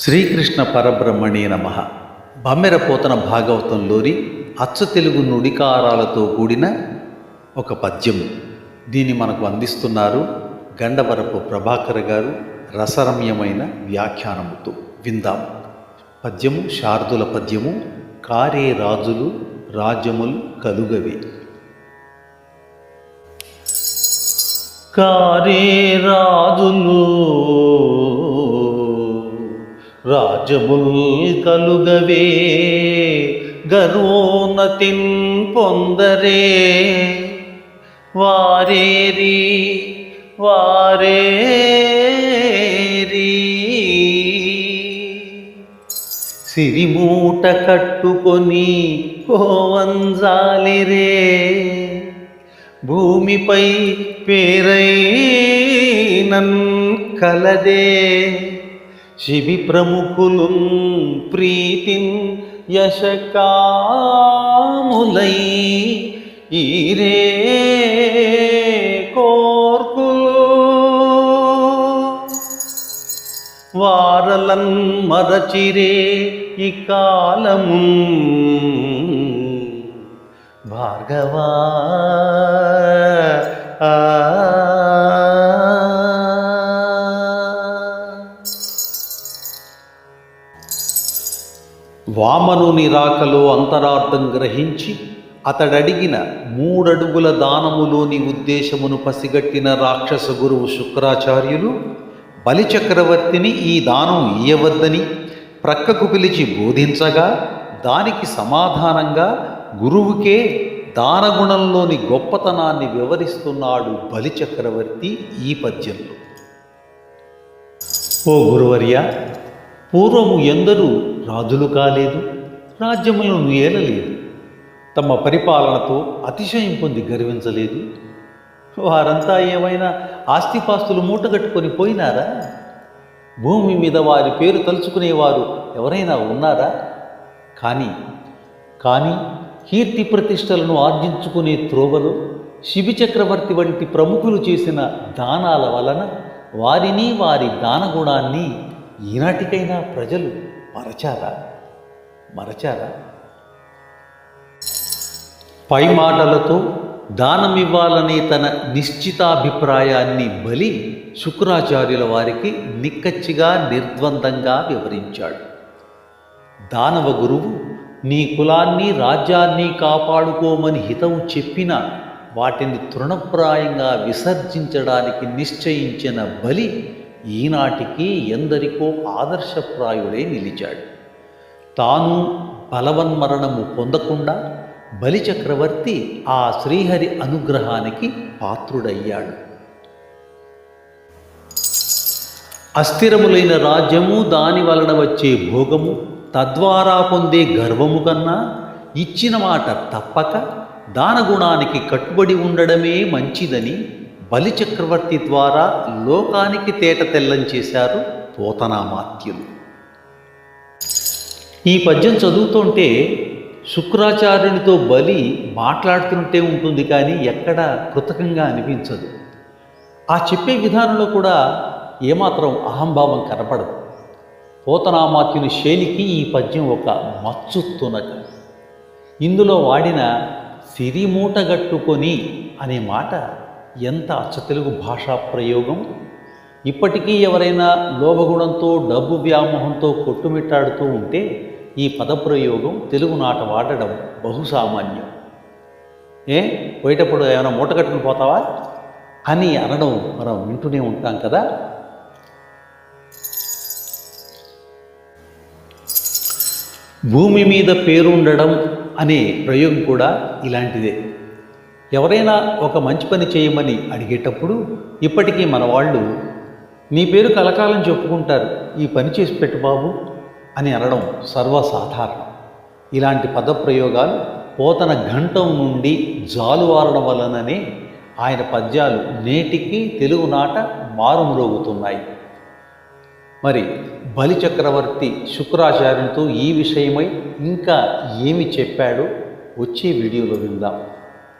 శ్రీకృష్ణ పరబ్రహ్మణే నమ. బమ్మెరపోతన భాగవతంలోని అచ్చ తెలుగు నుడికారాలతో కూడిన ఒక పద్యం. దీన్ని మనకు అందిస్తున్నారు గండవరపు ప్రభాకర్ గారు రసరమ్యమైన వ్యాఖ్యానముతో. విందాం. పద్యము శారదుల పద్యము కారే రాజులు రాజ్యములు కలుగవి. కారే రాజులు రాజముల్ కలుగవే గర్వోన్నతిన్ పొందరే. వారేరి వారేరి. సిరిమూట కట్టుకొని పోవంజాలిరే భూమిపై పేరైనన్ కలదే. శివి ప్రముఖులు ప్రీతిన్ యశకాములై ఈరే కోర్కులు. వారలన్ మరచిరే ఈ కాలము భార్గవా. వామనుని రాకలో అంతరార్థం గ్రహించి అతడడిగిన మూడడుగుల దానములోని ఉద్దేశమును పసిగట్టిన రాక్షస గురువు శుక్రాచార్యులు బలిచక్రవర్తిని ఈ దానం ఇయ్యవద్దని ప్రక్కకు పిలిచి బోధించగా దానికి సమాధానంగా గురువుకే దానగుణంలోని గొప్పతనాన్ని వివరిస్తున్నాడు బలిచక్రవర్తి ఈ పద్యంలో. ఓ గురువర్య పూర్వము ఎందరూ రాజులు కాలేదు రాజ్యములను ఏలలేదు తమ పరిపాలనతో అతిశయం పొంది గర్వించలేదు. వారంతా ఏమైనా ఆస్తిపాస్తులు మూటగట్టుకొని పోయినారా? భూమి మీద వారి పేరు తలుచుకునేవారు ఎవరైనా ఉన్నారా? కానీ కానీ కీర్తి ప్రతిష్టలను ఆర్జించుకునే త్రోవలో శిబి చక్రవర్తి వంటి ప్రముఖులు చేసిన దానాల వలన వారిని వారి దానగుణాన్ని ఈనాటికైనా ప్రజలు మరచారా? మరచారా? పై మాటలతో దానమివ్వాలనే తన నిశ్చితాభిప్రాయాన్ని బలి శుక్రాచార్యుల వారికి నిక్కచ్చిగా నిర్ద్వందంగా వివరించాడు. దానవ గురువు నీ కులాన్ని రాజ్యాన్ని కాపాడుకోమని హితవు చెప్పిన వాటిని తృణప్రాయంగా విసర్జించడానికి నిశ్చయించిన బలి ఈనాటికి ఎందరికో ఆదర్శప్రాయుడై నిలిచాడు. తాను బలవన్మరణము పొందకుండా బలిచక్రవర్తి ఆ శ్రీహరి అనుగ్రహానికి పాత్రుడయ్యాడు. అస్థిరములైన రాజ్యము దాని వలన వచ్చే భోగము తద్వారా పొందే గర్వము కన్నా ఇచ్చిన మాట తప్పక దానగుణానికి కట్టుబడి ఉండడమే మంచిదని బలి చక్రవర్తి ద్వారా లోకానికి తేట తెల్లం చేశారు పోతనామాత్యులు ఈ పద్యం చదువుతుంటే శుక్రాచార్యునితో బలి మాట్లాడుతుంటే ఉంటుంది కానీ ఎక్కడ కృతకంగా అనిపించదు. ఆ చెప్పే విధానంలో కూడా ఏమాత్రం అహంభావం కనపడదు. పోతనామాత్యుని శైలికి ఈ పద్యం ఒక మచ్చు తునక. ఇందులో వాడిన సిరిమూటగట్టుకొని అనే మాట ఎంత అచ్చతెలుగు భాషా ప్రయోగం? ఇప్పటికీ ఎవరైనా లోభగుణంతో డబ్బు వ్యామోహంతో కొట్టుమిట్టాడుతూ ఉంటే ఈ పదప్రయోగం తెలుగు నాట వాడడం బహుసామాన్యం. ఏ? పోయేటప్పుడు ఏమైనా మూట కట్టుకుని పోతావా? అని అనడం మనం వింటూనే ఉంటాం కదా. భూమి మీద పేరుండడం అనే ప్రయోగం కూడా ఇలాంటిదే. ఎవరైనా ఒక మంచి పని చేయమని అడిగేటప్పుడు ఇప్పటికీ మన వాళ్ళు నీ పేరు కలకాలం చెప్పుకుంటారు ఈ పని చేసి పెట్టు బాబు అని అనడం సర్వసాధారణం. ఇలాంటి పదప్రయోగాలు పోతన ఘంటం నుండి జాలువారడం వలననే ఆయన పద్యాలు నేటికి తెలుగునాట మారుమ్రోగుతున్నాయి. మరి బలి చక్రవర్తి ఈ విషయమై ఇంకా ఏమి చెప్పాడో వచ్చే వీడియోలో విందాం.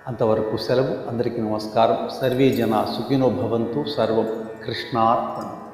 అంతవరకు సెలవు. అందరికీ నమస్కారం. సర్వే జన సుఖినో భవంతు. సర్వం కృష్ణార్పణం.